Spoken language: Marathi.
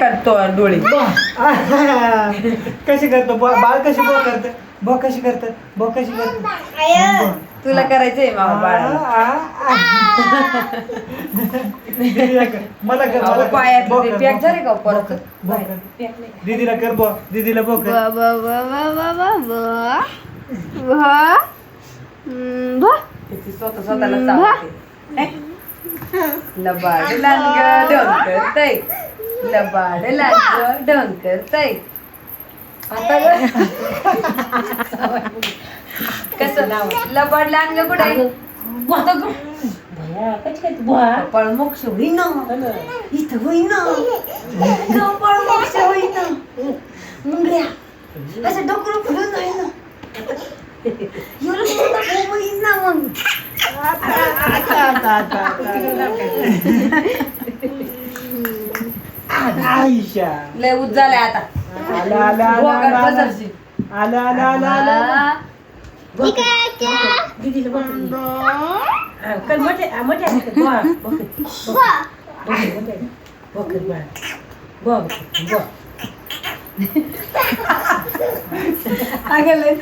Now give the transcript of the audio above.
करतो डोळे. कशी करतो? बाळ कशी बो करत? बो कशी करतात बो कशी करतात तुला करायचंय मामा मला कर पॅक झाले का परत दीदीला कर बॉ. दीदीला बॉ स्वतः स्वतःला लबाड लंग लबाड लागलं डंकर ताई. आता ग कसं? लबाड लागलं कुठे पळमोक्ष होईना. इथं होईना. पळमोक्ष होईना. मुंगड्या असं डोकं फुलून होईना एवढं होईना मग. आयशा लय उज झालाय आता आला आला आला आला आला आला सरशी आला आला आला आला दीदीला बघ. हा, कर मोठे हा, मोठे हात कर. बघ, बघ, बघ. बघ, मोठे. बघ, बघ. बघ, बघ. अगं लय